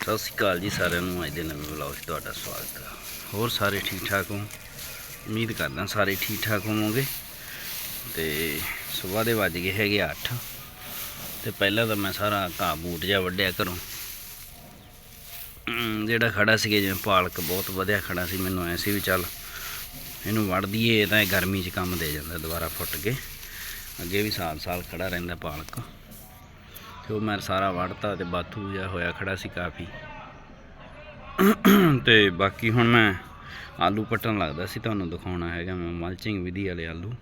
ਸਤਿ ਸ਼੍ਰੀ ਅਕਾਲ ਜੀ ਸਾਰਿਆਂ ਨੂੰ, ਅੱਜ ਦੇ ਨਵੇਂ ਵਲੌਗ 'ਚ ਤੁਹਾਡਾ ਸਵਾਗਤ ਹੈ। ਹੋਰ ਸਾਰੇ ਠੀਕ ਠਾਕ ਹੋ? ਉਮੀਦ ਕਰਦਾ ਸਾਰੇ ਠੀਕ ਠਾਕ ਹੋਵੋਗੇ। ਤੇ ਸਵੇਰ ਦੇ ਵੱਜ ਗਏ ਹੈਗੇ 8 ਤੇ ਪਹਿਲਾਂ ਤਾਂ ਮੈਂ ਸਾਰਾ ਘਾਹ ਬੂਟ ਜਿਹਾ ਵੱਢਿਆ ਘਰੋਂ। ਜਿਹੜਾ ਖੜਾ ਸੀਗਾ ਜਿਵੇਂ ਪਾਲਕ ਬਹੁਤ ਵਧਿਆ ਖੜਾ ਸੀ, ਮੈਨੂੰ ਐ ਸੀ ਵੀ ਚੱਲ ਇਹਨੂੰ ਵੱਢ ਦਈਏ ਤਾਂ ਇਹ ਗਰਮੀ 'ਚ ਕੰਮ ਦੇ ਜਾਂਦਾ ਦੁਬਾਰਾ ਫੁੱਟ ਕੇ। ਅੱਗੇ ਵੀ ਸਾਲ ਸਾਲ ਖੜਾ ਰਹਿੰਦਾ ਪਾਲਕ। ਤੇ ਉਹ ਮੈਂ ਸਾਰਾ ਵੜਤਾ ਤੇ ਬਾਥੂ ਜਿਹਾ ਹੋਇਆ ਖੜਾ ਸੀ ਕਾਫੀ। ਤੇ ਬਾਕੀ ਹੁਣ ਮੈਂ ਆਲੂ ਪੱਟਣ ਲੱਗਦਾ ਸੀ, ਤੁਹਾਨੂੰ ਦਿਖਾਉਣਾ ਹੈਗਾ ਮੈਂ ਮਲਚਿੰਗ ਵਿਧੀ ਵਾਲੇ ਆਲੂ।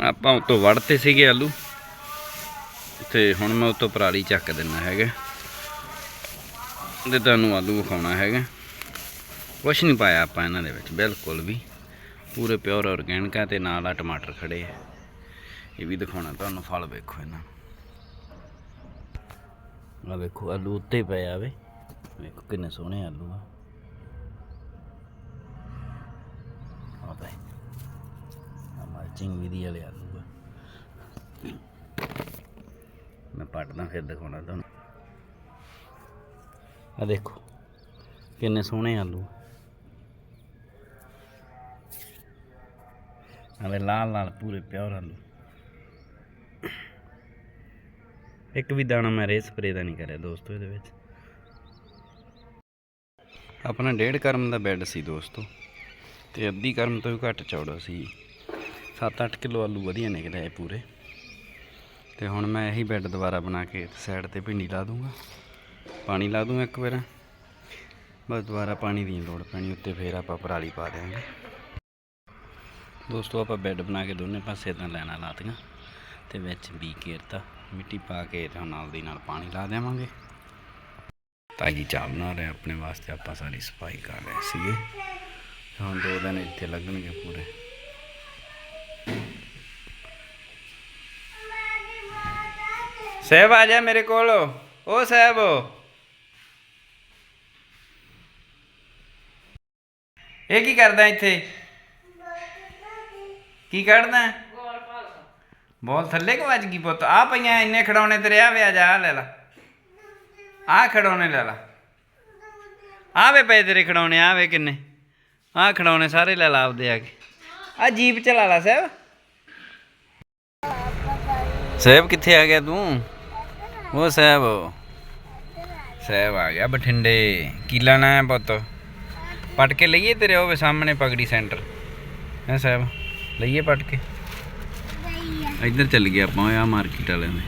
ਆਪਾਂ ਉਤੋਂ ਵੜਤੇ ਸੀਗੇ ਆਲੂ। ਤੇ ਹੁਣ ਮੈਂ ਉਤੋਂ ਪਰਾਲੀ ਚੱਕ ਦਿੰਨਾ ਹੈਗਾ। ਤੇ ਤੁਹਾਨੂੰ ਆਲੂ ਵਿਖਾਉਣਾ ਹੈਗਾ। ਕੁਛ ਨਹੀਂ ਪਾਇਆ ਆਪਾਂ ਇਹਨਾਂ ਦੇ ਵਿੱਚ, ਬਿਲਕੁਲ ਵੀ। ਪੂਰੇ ਪਿਓਰ ਆਰਗੈਨਿਕ ਆ ਤੇ ਨਾਲ ਆ ਟਮਾਟਰ ਖੜੇ ਆ। ਇਹ ਵੀ ਦਿਖਾਉਣਾ ਤੁਹਾਨੂੰ, ਫਲ ਵੇਖੋ ਇਹਨਾਂ। ਆ ਵੇਖੋ, ਆਲੂ ਉੱਤੇ ਪਏ ਆਵੇ ਵੇਖੋ ਕਿੰਨੇ ਸੋਹਣੇ ਆਲੂ ਆ। ਆ ਪਏ। ਆ ਮਲਚਿੰਗ ਵਿਧੀ ਵਾਲੇ ਆਲੂ ਆ। ਮੈਂ ਪੱਟਦਾ ਫਿਰ ਦਿਖਾਉਣਾ ਤੁਹਾਨੂੰ। ਆ ਦੇਖੋ, ਕਿੰਨੇ ਸੋਹਣੇ ਆਲੂ ਆਵੇ ਲਾਲ ਲਾਲ ਪੂਰੇ ਪਿਓਰ ਆਲੂ। ਇੱਕ ਵੀ ਦਾਣਾ ਮੈਂ ਰੇ ਸਪਰੇ ਦਾ ਨਹੀਂ ਕਰਿਆ ਦੋਸਤੋ, ਇਹਦੇ ਵਿੱਚ। ਆਪਣਾ ਡੇਢ ਕਰਮ ਦਾ ਬੈੱਡ ਸੀ ਦੋਸਤੋ, ਤੇ ਅੱਧੀ ਕਰਮ ਤੋਂ ਵੀ ਘੱਟ ਚੌੜਾ ਸੀ। 7-8 ਕਿਲੋ ਆਲੂ ਵਧੀਆ ਨਿਕਲੇ ਇਹ ਪੂਰੇ। ਤੇ ਹੁਣ ਮੈਂ ਇਹੀ ਬੈੱਡ ਦੁਬਾਰਾ ਬਣਾ ਕੇ ਸਾਈਡ ਤੇ ਭਿੰਡੀ ਲਾ ਦੂੰਗਾ। ਪਾਣੀ ਲਾ ਦੂੰ ਇੱਕ ਵਾਰ। ਬਸ ਦੁਬਾਰਾ ਪਾਣੀ ਦੀ ਨੀ ਲੋੜ ਪੈਣੀ, ਉੱਤੇ ਫੇਰ ਆਪਾਂ ਪਰਾਲੀ ਪਾ ਦਿਆਂਗੇ। ਦੋਸਤੋ, ਆਪਾਂ ਬੈੱਡ ਬਣਾ ਕੇ ਦੋਨੇ ਪਾਸੇ ਤਾਂ ਲੈਣਾ ਲਾਤੀਆਂ ਤੇ ਵਿੱਚ ਵੀ ਘੇਰਤਾ। ਮਿੱਟੀ ਪਾ ਕੇ ਤੇ ਨਾਲ ਦੀ ਨਾਲ ਪਾਣੀ ਲਾ ਦੇਵਾਂਗੇ। ਤਾਜੀ ਚਾਹ ਬਣਾ ਰਹੇ ਆਪਣੇ ਵਾਸਤੇ ਆਪਾਂ ਸਾਰੀ ਸਫ਼ਾਈ ਕਰ ਰਹੇ ਸੀਗੇ। ਹੁਣ ਦੋ ਦਿਨ ਇੱਥੇ ਲੱਗਣਗੇ ਪੂਰੇ। ਸਹਿਬ ਆ ਜਾ ਮੇਰੇ ਕੋਲ। ਓ ਸਹਿਬ। ਇਹ ਕੀ ਕਰਦਾ ਇੱਥੇ? ਕੀ ਕੱਢਦਾ? ਬੋਲ ਥੱਲੇ ਕਿ ਵੱਜ ਗਈ ਪੁੱਤ? ਆ ਪਈਆਂ ਇੰਨੇ ਖੜਾਉਣੇ ਤੇਰੇ ਆ ਵੇ ਜਾ ਲੈ ਲਾ। ਆ ਖੜਾਉਣੇ ਲੈ ਲਾ। ਆ ਵੇ ਪਏ ਤੇਰੇ ਖੜਾਉਣੇ ਆ ਵੇ ਕਿੰਨੇ। ਆ ਖੜਾਉਣੇ ਸਾਰੇ ਲੈ ਲਾ ਆਪਦੇ ਆ ਕੇ। ਆ ਜੀਪ ਚਲਾ ਲਾ, ਸਾਹਿਬ। ਸਾਹਿਬ, ਕਿੱਥੇ ਆ ਗਿਆ ਤੂੰ? ਉਹ ਸਾਹਿਬ। ਸਾਹਿਬ ਆ ਗਿਆ ਬਠਿੰਡੇ। ਕੀ ਲੈਣਾ ਹੈ ਪੁੱਤ? ਪਟ ਕੇ ਲਈਏ ਤੇਰੇ ਉਹ ਸਾਹਮਣੇ ਪਗੜੀ ਸੈਂਟਰ। ਹੈ ਸਾਹਿਬ, ਲਈਏ ਪਟ ਕੇ ਇੱਧਰ ਚੱਲ ਗਏ ਆਪਾਂ ਆ ਮਾਰਕੀਟ ਵਾਲਿਆਂ ਦੇ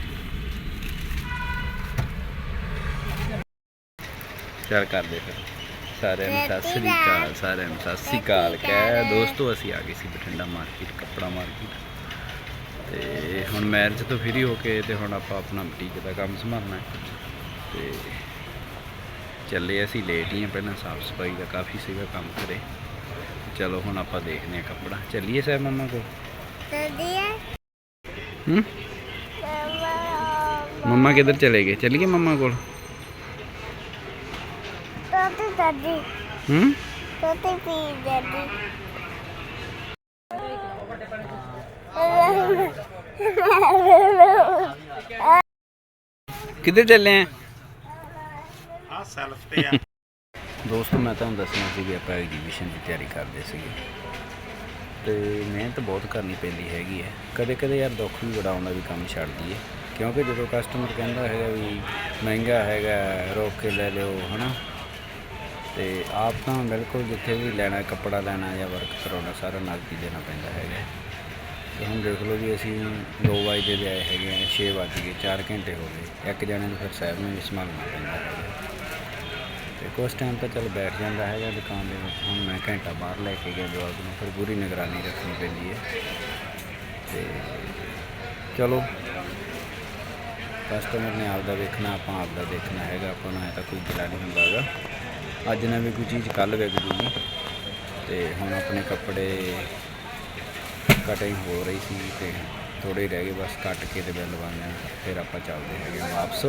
ਚੱਲ ਕਰਦੇ ਫਿਰ। ਸਾਰਿਆਂ ਨੂੰ ਸਤਿ ਸ੍ਰੀ ਅਕਾਲ ਸਾਰਿਆਂ ਨੂੰ ਸਤਿ ਸ੍ਰੀ ਅਕਾਲ। ਕਹਿ ਦੋਸਤੋ ਅਸੀਂ ਆ ਗਏ ਸੀ ਬਠਿੰਡਾ ਮਾਰਕੀਟ ਕੱਪੜਾ ਮਾਰਕੀਟ ਤੇ ਹੁਣ ਮੈਰਿਜ ਤੋਂ ਫ੍ਰੀ ਹੋ ਕੇ ਤੇ ਹੁਣ ਆਪਾਂ ਆਪਣਾ ਬੁਟੀਕ ਦਾ ਕੰਮ ਸੰਭਾਲਣਾ ਹੈ। ਤੇ ਚੱਲੇ ਅਸੀਂ ਲੇਟ ਹੀ ਹਾਂ ਪਹਿਲਾਂ ਸਾਫ਼ ਸਫ਼ਾਈ ਦਾ ਕਾਫੀ ਸੀਗਾ ਕੰਮ ਕਰੇ। ਚਲੋ ਹੁਣ ਆਪਾਂ ਦੇਖਦੇ ਹਾਂ ਕੱਪੜਾ। ਚੱਲੀਏ ਸਾਹਿਬ ਮੰਮਾ ਕੋਲ ਹੂੰ ਮੰਮਾ ਕਿੱਧਰ ਚਲੇ ਗਏ ਚੱਲੀਏ ਮੰਮਾ ਕੋਲ ਹੂੰ ਕਿੱਧਰ ਚੱਲੇ ਆ ਆ ਸੈਲਫ ਤੇ ਆ ਦੋਸਤੋ ਮੈਂ ਤੁਹਾਨੂੰ ਦੱਸਣਾ ਸੀ ਕਿ ਆਪਾਂ ਐਗਜੀਬਿਸ਼ਨ ਦੀ ਤਿਆਰੀ ਕਰਦੇ ਸੀਗੇ ਤੇ ਮਿਹਨਤ ਬਹੁਤ ਕਰਨੀ ਪੈਂਦੀ ਹੈਗੀ ਹੈ। ਕਦੇ ਕਦੇ ਯਾਰ ਦੁੱਖ ਵੀ ਬੜਾ ਆਉਂਦਾ ਵੀ ਕੰਮ ਛੱਡ ਦਈਏ। ਕਿਉਂਕਿ ਜਦੋਂ ਕਸਟਮਰ ਕਹਿੰਦਾ ਹੈਗਾ ਵੀ ਮਹਿੰਗਾ ਹੈਗਾ, ਰੋਕ ਕੇ ਲੈ ਲਿਓ, ਹਨਾ? ਤੇ ਆਪ ਤਾਂ ਬਿਲਕੁਲ ਜਿੱਥੇ ਵੀ ਲੈਣਾ, ਕੱਪੜਾ ਲੈਣਾ ਜਾਂ ਵਰਕ ਕਰਾਉਣਾ, ਸਾਰਾ ਨਗਦੀ ਦੇਣਾ ਪੈਂਦਾ ਹੈਗਾ। ਤੇ ਹੁਣ ਦੇਖ ਲਓ ਵੀ ਅਸੀਂ 2 ਵਜੇ ਦੇ ਆਏ ਹੈਗੇ ਆ 6 ਵੱਜ ਗਏ 4 ਘੰਟੇ ਹੋ ਗਏ। ਇੱਕ ਜਣੇ ਨੂੰ ਫਿਰ ਸਾਹਿਬ ਨੂੰ ਵੀ ਸੰਭਾਲਣਾ ਪੈਂਦਾ। ਤੇ ਕੁਛ ਟਾਈਮ ਤਾਂ ਚੱਲ ਬੈਠ ਜਾਂਦਾ ਹੈਗਾ ਦੁਕਾਨ ਦੇ ਵਿੱਚ। ਹੁਣ ਮੈਂ ਘੰਟਾ ਬਾਹਰ ਲੈ ਕੇ ਗਿਆ ਜਵਾਬ ਨੂੰ ਫਿਰ ਪੂਰੀ ਨਿਗਰਾਨੀ ਰੱਖਣੀ ਪੈਂਦੀ ਹੈ। ਤੇ ਚਲੋ ਕਸਟਮਰ ਨੇ ਆਪਦਾ ਵੇਖਣਾ, ਆਪਾਂ ਆਪਦਾ ਦੇਖਣਾ ਹੈਗਾ, ਆਪਾਂ ਨੂੰ ਐ ਤਾਂ ਕੋਈ ਗਿਲਾ ਨਹੀਂ ਹੁੰਦਾ ਹੈਗਾ। ਅੱਜ ਨਾ ਵੀ ਕੋਈ ਚੀਜ਼ ਕੱਲ ਵੇਖ ਜੂਗੀ। ਤੇ ਹੁਣ ਆਪਣੇ ਕੱਪੜੇ ਕਟਿੰਗ ਹੋ ਰਹੀ ਸੀ ਤੇ ਥੋੜੇ ਰਹਿ ਗਏ, ਬਸ ਕੱਟ ਕੇ ਤੇ ਬਿੱਲ ਬਣ ਜਾਣ ਫਿਰ ਆਪਾਂ ਚੱਲਦੇ ਹੈਗੇ ਵਾਪਸ।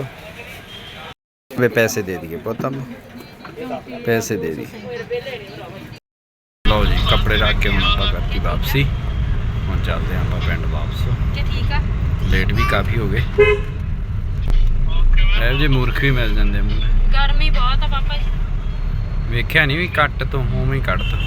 ਵੇ ਪੈਸੇ ਦੇ ਦਈਏ ਪੁੱਤ ਨੂੰ ਪੈਸੇ ਦੇ ਦੀ ਲਓ ਜੀ ਕੱਪੜੇ ਰੱਖ ਕੇ ਹੁਣ ਆਪਾਂ ਕਰਤੀ ਵਾਪਸੀ। ਹੁਣ ਚੱਲਦੇ ਆਪਾਂ ਪਿੰਡ ਵਾਪਸ। ਕਿ ਠੀਕ ਆ। ਲੇਟ ਵੀ ਕਾਫੀ ਹੋ ਗਏ। ਇਹੋ ਜਿਹੇ ਮੂਰਖ ਵੀ ਮਿਲ ਜਾਂਦੇ ਮੂਰੇ ਗਰਮੀ ਬਹੁਤ ਆ ਪਾਪਾ ਜੀ। ਵੇਖਿਆ ਨਹੀਂ ਵੀ ਕੱਟ ਤੋਂ ਉਵੇਂ ਹੀ ਕੱਢਤਾ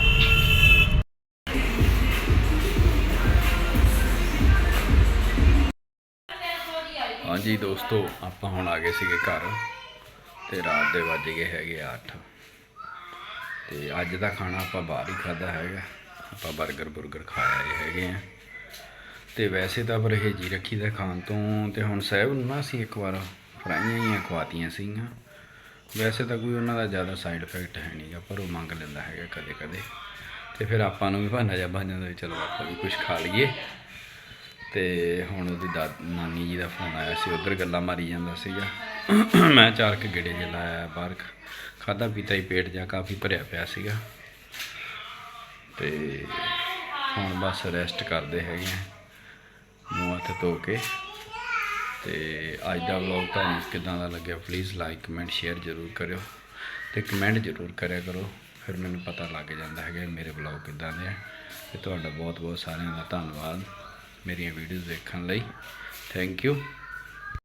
ਹਾਂਜੀ ਦੋਸਤੋ ਆਪਾਂ ਹੁਣ ਆ ਗਏ ਸੀਗੇ ਘਰ। ਤੇ ਰਾਤ ਦੇ ਵੱਜ ਗਏ ਹੈਗੇ 8 ਤੇ ਅੱਜ ਦਾ ਖਾਣਾ ਆਪਾਂ ਬਾਹਰ ਹੀ ਖਾਦਾ ਹੈਗਾ। ਆਪਾਂ 버ਗਰ ਬੁਰਗਰ ਖਾਇਆ ਇਹ ਹੈਗੇ ਆ। ਤੇ ਵੈਸੇ ਤਾਂ ਪਰਹੇਜੀ ਰੱਖੀ ਦਾ ਖਾਣ ਤੋਂ ਤੇ ਹੁਣ ਸਾਹਿਬ ਨੂੰ ਨਾ ਅਸੀਂ ਇੱਕ ਵਾਰ ਫਰਾਈਆਂ ਹੀ ਖਵਾਤੀਆਂ ਸੀਗੀਆਂ। ਵੈਸੇ ਤਾਂ ਕੋਈ ਉਹਨਾਂ ਦਾ ਜ਼ਿਆਦਾ ਸਾਈਡ ਇਫੈਕਟ ਹੈ ਨਹੀਂਗਾ ਪਰ ਉਹ ਮੰਗ ਲੈਂਦਾ ਹੈਗਾ ਕਦੇ ਕਦੇ ਤੇ ਫਿਰ ਆਪਾਂ ਨੂੰ ਵੀ ਬਹਾਨਾ ਜਿਹਾ ਬਣ ਜਾਂਦਾ ਚਲੋ ਆਪਾਂ ਵੀ ਕੁਝ ਖਾ ਲਈਏ। ਤੇ ਹੁਣ ਉਹਦੀ ਦਾ, ਨਾਨੀ ਜੀ ਦਾ ਫੋਨ ਆਇਆ ਸੀ, ਉਧਰ ਗੱਲਾਂ ਮਾਰੀ ਜਾਂਦਾ ਸੀਗਾ। ਮੈਂ ਚਾਰ ਕੇ ਗੇੜੇ ਜਿਹਾ ਲਾਇਆ ਬਾਹਰ ਖਾਦਾ ਪੀਤਾ ਹੀ ਪੇਟ ਜਾ ਕਾਫੀ ਭਰਿਆ ਪਿਆ ਸੀਗਾ। ਤੇ ਹੁਣ ਬਸ ਰੈਸਟ ਕਰਦੇ ਹੈਗੇ ਆ, ਮੂੰਹ ਹੱਥ ਧੋ ਕੇ। ਤੇ ਅੱਜ ਦਾ ਵਲੌਗ ਤੁਹਾਨੂੰ ਕਿਦਾਂ ਦਾ ਲੱਗਿਆ ਪਲੀਜ਼ ਲਾਈਕ ਕਮੈਂਟ ਸ਼ੇਅਰ ਜ਼ਰੂਰ ਕਰਿਓ। ਤੇ ਕਮੈਂਟ ਜ਼ਰੂਰ ਕਰਿਆ ਕਰੋ, ਫਿਰ ਮੈਨੂੰ ਪਤਾ ਲੱਗ ਜਾਂਦਾ ਹੈਗਾ ਮੇਰੇ ਵਲੌਗ ਕਿਦਾਂ ਦੇ ਆ। ਤੇ ਤੁਹਾਡਾ ਬਹੁਤ ਬਹੁਤ ਸਾਰਿਆਂ ਦਾ ਧੰਨਵਾਦ। ਮੇਰੀਆਂ ਵੀਡੀਓਜ਼ ਦੇਖਣ ਲਈ। Thank you